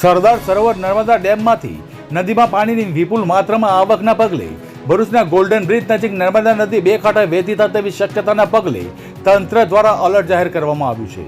સરદાર સરોવર નર્મદા ડેમમાંથી નદીમાં પાણીની વિપુલ માત્રામાં આવકના પગલે ભરૂચના ગોલ્ડન બ્રિજ નજીક નર્મદા નદી બે કાંઠે વહેતી તેવી શક્યતાના પગલે તંત્ર દ્વારા અલર્ટ જાહેર કરવામાં આવ્યું છે.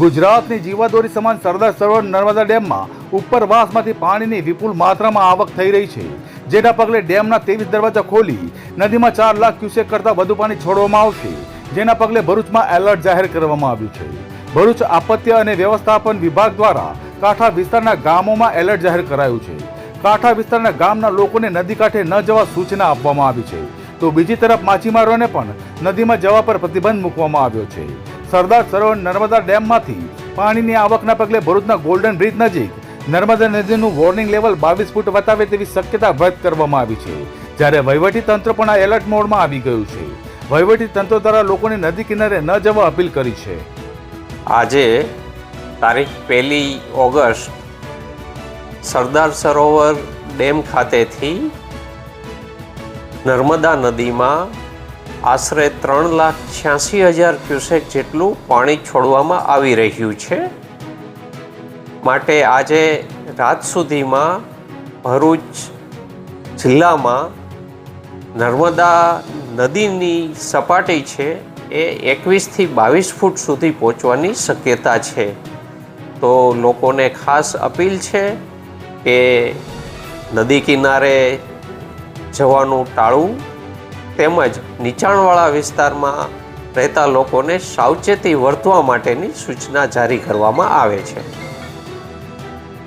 ગુજરાતની જીવાદોરી સમાન સરદાર સરોવર નર્મદા ડેમમાં ઉપરવાસમાંથી પાણીની વિપુલ માત્રામાં આવક થઈ રહી છે. જેના પગલે ડેમના ત્રેવીસ દરવાજા ખોલી નદીમાં ચાર લાખ ક્યુસેક કરતાં વધુ પાણી છોડવામાં આવશે. જેના પગલે ભરૂચમાં એલર્ટ જાહેર કરવામાં આવ્યું છે. ભરૂચ આપત્તિ અને વ્યવસ્થાપન વિભાગ દ્વારા કાંઠા વિસ્તારના ગામોમાં એલર્ટ જાહેર કરાયું છે. કાંઠા વિસ્તારના ગામના લોકોને નદી કાંઠે ન જવા સૂચના આપવામાં આવી છે. તો બીજી તરફ માછીમારોને પણ નદીમાં જવા પર પ્રતિબંધ મૂકવામાં આવ્યો છે. સરદાર સરોવર નર્મદા ડેમમાંથી પાણીની આવકના પગલે ભરૂચના ગોલ્ડન બ્રિજ નજીક નર્મદા નદીનું વોર્નિંગ લેવલ બાવીસ ફૂટ વતાવે તેવી શક્યતા વ્યક્ત કરવામાં આવી છે. જ્યારે વહીવટી તંત્ર પણ આ એલર્ટ મોડમાં આવી ગયું છે. વહીવટી તંત્ર દ્વારા લોકોને નદી કિનારે ન જવા અપીલ કરી છે. આજે તારીખ પહેલી ઓગસ્ટ સરદાર સરોવર ડેમ ખાતેથી નર્મદા નદીમાં આશરે ત્રણ લાખ છ્યાસી હજાર ક્યુસેક જેટલું પાણી છોડવામાં આવી રહ્યું છે. માટે આજે રાત સુધીમાં ભરૂચ જિલ્લામાં નર્મદા નદીની સપાટી છે એ એકવીસથી બાવીસ ફૂટ સુધી પહોંચવાની શક્યતા છે. તો લોકોને ખાસ અપીલ છે કે નદી કિનારે જવાનું ટાળવું તેમજ નીચાણવાળા વિસ્તારમાં રહેતા લોકોને સાવચેતી વર્તવા માટેની સૂચના જારી કરવામાં આવે છે.